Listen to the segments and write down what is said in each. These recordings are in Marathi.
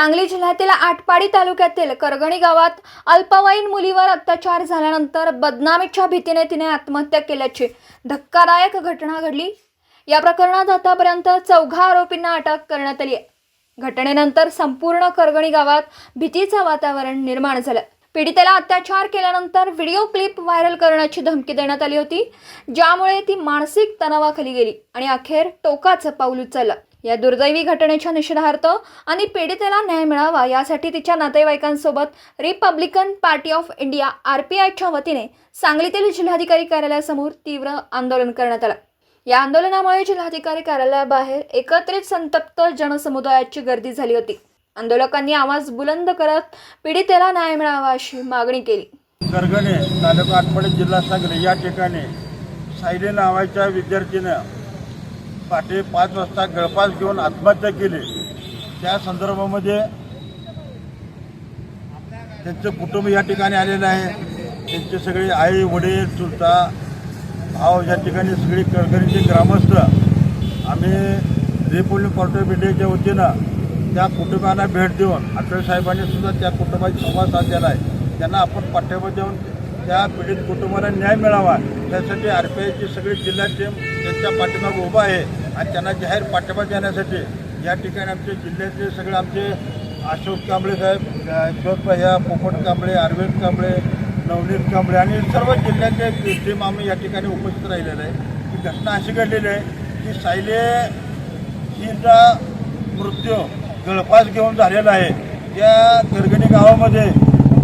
सांगली जिल्ह्यातील आटपाडी तालुक्यातील करगणी गावात अल्पवयीन मुलीवर अत्याचार झाल्यानंतर बदनामीच्या भीतीने तिने आत्महत्या केल्याची धक्कादायक घटना घडली. या प्रकरणात आतापर्यंत चौघा आरोपींना अटक करण्यात आली आहे. घटनेनंतर संपूर्ण करगणी गावात भीतीचं वातावरण निर्माण झालं. पीडितेला अत्याचार केल्यानंतर व्हिडिओ क्लिप व्हायरल करण्याची धमकी देण्यात आली होती ज्यामुळे ती मानसिक तणावाखाली गेली आणि अखेर टोकाचं पाऊल उचललं. या दुर्दैवी घटनेच्या निषेधार्थ आणि पीडितेला न्याय मिळावा यासाठी तिच्या नातेवाईकांसोबत Republican Party of India R P आयच्या वतीने सांगलीतील जिल्हाधिकारी कार्यालयासमोर तीव्र आंदोलन करण्यात आलं. या आंदोलनामुळे जिल्हाधिकारी कार्यालयाबाहेर एकत्रित संतप्त जनसमुदायाची गर्दी झाली होती. आंदोलकांनी आवाज बुलंद करत पीडितेला न्याय मिळावा अशी मागणी केली. तालुका जिल्हा सांगली या ठिकाणी सायली नावाच्या विद्यार्थीनं पहाटे पाच वाजता गळपास घेऊन आत्महत्या केली. त्या संदर्भामध्ये त्यांचं कुटुंब या ठिकाणी आलेलं आहे. त्यांचे सगळे आई वडील चुलता भाव या ठिकाणी सगळी करगणीचे ग्रामस्थ. आम्ही रिपब्लिक कॉर्ट ऑफ इंडियाच्या वतीनं त्या कुटुंबाला भेट देऊन अटळ साहेबांनी सुद्धा त्या कुटुंबाशी संवाद साधलेला आहे. त्यांना आपण पाठ्यबा देऊन त्या पीडित कुटुंबाला न्याय मिळावा. त्यासाठी आर पी आयची सगळी जिल्हा टीम त्यांच्या पाठीमागे उभा आहे आणि त्यांना जाहीर पाठिंबा देण्यासाठी या ठिकाणी आमचे जिल्ह्यातले सगळे आमचे अशोक कांबळे साहेब ज्योतभैया पोपट कांबळे अरविंद कांबळे नवनीत कांबळे आणि सर्व जिल्ह्यातले टीम आम्ही या ठिकाणी उपस्थित राहिलेलं आहे. ही घटना अशी घडलेली आहे की सायले हिचा मृत्यू गळफास घेऊन झालेला आहे. या गरगणी गावामध्ये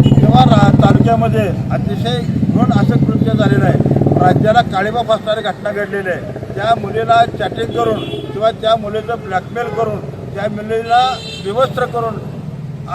किंवा रा तालुक्यामध्ये अतिशय घृण असं कृत्य झालेलं आहे. राज्याला काळीबा फसणारी घटना घडलेली आहे. त्या मुलीला चॅटिंग करून किंवा त्या मुलीचं ब्लॅकमेल करून त्या मुलीला विवस्त्र करून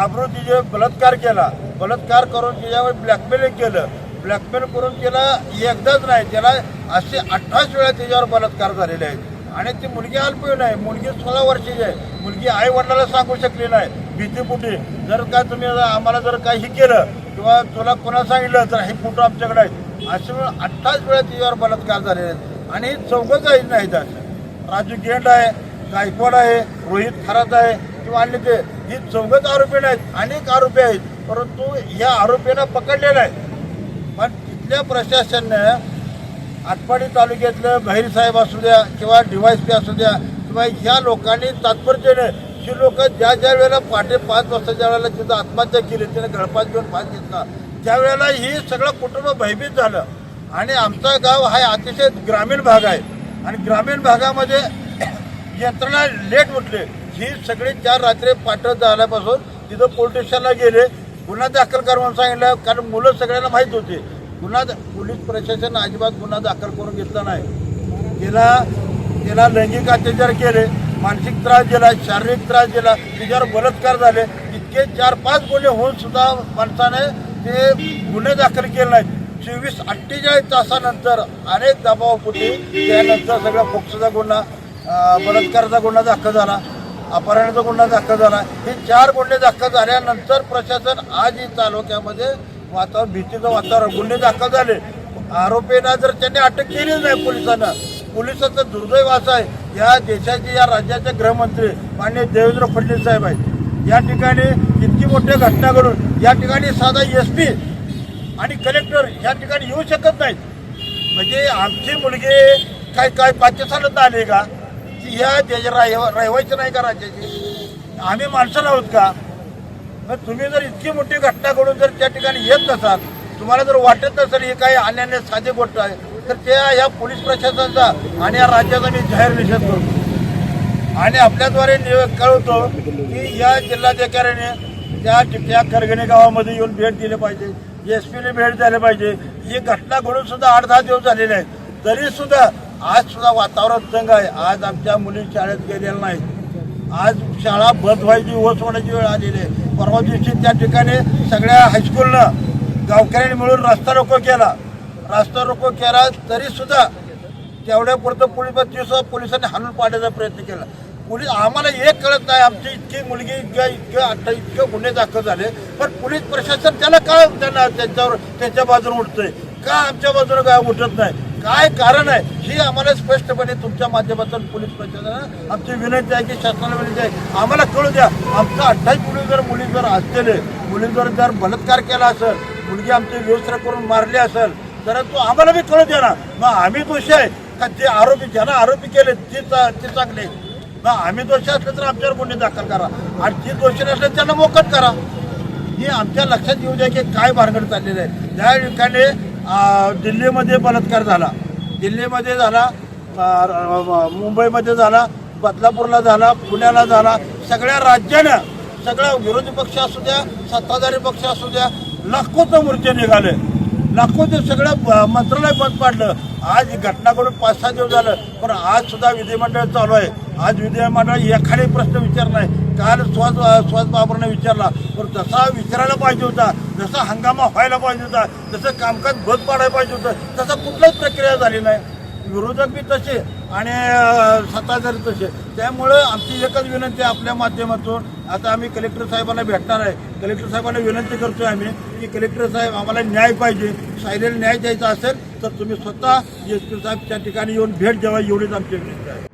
आबरू तिचे बलात्कार केला बलात्कार करून तिच्यावर ब्लॅकमेलिंग केलं. ब्लॅकमेल करून तिला एकदाच नाही त्याला असे अठ्ठावीस वेळा तिच्यावर बलात्कार झालेले आहेत. आणि ती मुलगी अल्पवयीन आहे मुलगी सोळा वर्षाची आहे. मुलगी आई वडिलाला सांगू शकली नाही भीतीपुटी. जर का तुम्ही आम्हाला जर काही केलं किंवा तुला कोणा सांगितलं तर हे फोटो आमच्याकडे आहेत. असे वेळ अठ्ठावीस वेळा तिच्यावर बलात्कार झालेले आहेत. आणि हे काही नाहीत असं. राजू गेंड आहे गायकवाड आहे रोहित खरात आहे किंवा आणले ते ही चौघच आरोपी नाहीत अनेक आरोपी आहेत. परंतु या आरोपींना पकडलेलं आहे. पण तिथल्या प्रशासनानं आटपाडी तालुक्यातलं बहिर साहेब असू द्या किंवा डीवायस पी असू द्या किंवा ह्या लोकांनी तात्पर्यतेने जी लोक ज्या ज्या वेळेला पहाटे पाच वाजता ज्या वेळेला तिथं आत्महत्या केली तिने गळपास घेऊन पाच घेतला. त्यावेळेला ही सगळं कुटुंब भयभीत झालं. आणि आमचं गाव हा अतिशय ग्रामीण भाग आहे. आणि ग्रामीण भागामध्ये यंत्रणा लेट उठले. ही सगळी चार रात्री पाठवत झाल्यापासून तिथं पोलीस स्टेशनला गेले. गुन्हा दाखल करून सांगितलं कारण मुलं सगळ्यांना माहीत होती. गुन्हा पोलीस प्रशासन अजिबात गुन्हा दाखल करून घेतला नाही. तिला तिला लैंगिक अत्याचार केले मानसिक त्रास दिला शारीरिक त्रास दिला तिच्यावर बलात्कार झाले. इतके चार पाच गुन्हे होऊन सुद्धा माणसाने ते गुन्हे दाखल केले नाहीत. चोवीस अठ्ठेचाळीस तासानंतर अनेक दबावापोटी त्यानंतर सगळ्या फोक्सोचा गुन्हा बलात्काराचा गुन्हा दाखल झाला अपहरणाचा गुन्हा दाखल झाला. हे चार गुन्हे दाखल झाल्यानंतर प्रशासन आज ही तालुक्यामध्ये वातावरण भीतीचं वातावरण गुन्हे दाखल झाले. आरोपींना जर त्यांनी अटक केलीच नाही पोलिसांना पोलिसांचा दुर्दैव असा आहे या देशाचे या राज्याचे गृहमंत्री माननीय देवेंद्र फडणवीस साहेब आहेत. या ठिकाणी मोठ्या घटना घडून या ठिकाणी साधा एस पी आणि कलेक्टर या ठिकाणी येऊ शकत नाहीत. म्हणजे आमची मुलगी काय काय पाकिस्तानात आले का? की ह्या त्याच्या रहिवायचं नाही का राज्याची? आम्ही माणसं आहोत का? मग तुम्ही जर इतकी मोठी घटना घडून जर त्या ठिकाणी येत नसाल तुम्हाला जर वाटत नसेल हे काही अन्यान्य साधी गोष्ट आहे तर त्या या पोलीस प्रशासनाचा आणि या राज्याचा मी जाहीर निषेध करतो. आणि आपल्याद्वारे कळवतो की या जिल्हाधिकाऱ्याने त्या त्या खरगणे गावामध्ये येऊन भेट दिली पाहिजे. एस पीने भेट द्यायला पाहिजे. ही घटना घडून सुद्धा आठ दहा दिवस झालेले आहेत. तरी सुद्धा आज सुद्धा वातावरण तंग आहे. आज आमच्या मुली शाळेत गेलेल्या नाहीत. आज शाळा बंद व्हायची ओस होण्याची वेळ आलेली आहे. परवा दिवशी त्या ठिकाणी सगळ्या हायस्कूलनं गावकऱ्यांनी मिळून रस्ता रोको केला. रस्ता रोको केला तरी सुद्धा तेवढ्यापुरतं पोलीस पोलिसांनी हाणून पाडण्याचा प्रयत्न केला. पोलीस आम्हाला एक कळत नाही आमची इतकी मुलगी इतक्या इतक्या अठ्ठा इतके गुन्हे दाखल झाले. पण पोलीस प्रशासन त्याला काय त्यांना त्यांच्यावर त्यांच्या बाजूने उठतंय? का आमच्या बाजूने काय उठत नाही? काय कारण आहे? ही आम्हाला स्पष्टपणे तुमच्या माध्यमातून पोलीस प्रशासनाला आमची विनंती आहे की शासनाला विनंती आहे. आम्हाला कळू द्या आमचा अठ्ठावीस मुली जर मुली जर असलेले मुलींवर जर बलात्कार केला असेल मुलगी आमची व्यवस्था करून मारली असेल तर तो आम्हाला बी कळू द्या ना. मग आम्ही दोषी आहे. का जे आरोपी ज्यांना आरोपी केले ते चा- ते चांगले. मग आम्ही दोषी असले तर आमच्यावर गुन्हे दाखल करा. आणि जे दोषी नसले त्यांना मोकट करा. हे आमच्या लक्षात येऊ द्या की काय भानगड चाललेलं आहे. त्या ठिकाणी दिल्लीमध्ये बलात्कार झाला. दिल्लीमध्ये झाला मुंबईमध्ये झाला बदलापूरला झाला पुण्याला झाला. सगळ्या राज्यानं सगळ्या विरोधी पक्ष असू द्या सत्ताधारी पक्ष असू द्या लाखोचं मूर्ती निघाले. लाखोचे सगळं ब- मंत्रालय बंद पाडलं आज घटना करून पाच सहा दिवस झालं पण आज सुद्धा विधिमंडळ चालू आहे. आज विधिमंडळ एखादे प्रश्न विचार नाही. काल स्वाद स्वाद बाबरने विचारला पण जसा विचारायला पाहिजे होता जसा हंगामा व्हायला पाहिजे होता जसं कामकाज बंद पाडायला पाहिजे होतं तसा कुठलाच प्रक्रिया झाली नाही. विरोधक बी तसे आणि सत्ताधारी तसे. त्यामुळं आमची एकच विनंती आहे आपल्या माध्यमातून आता आम्ही कलेक्टर साहेबांना भेटणार आहे. कलेक्टर साहेबांना विनंती करतोय आम्ही की कलेक्टर साहेब आम्हाला न्याय पाहिजे. सायलेला न्याय द्यायचा असेल तर तुम्ही स्वतः एस पी साहेबच्या ठिकाणी येऊन भेट द्यावा एवढीच आमची विनंती आहे.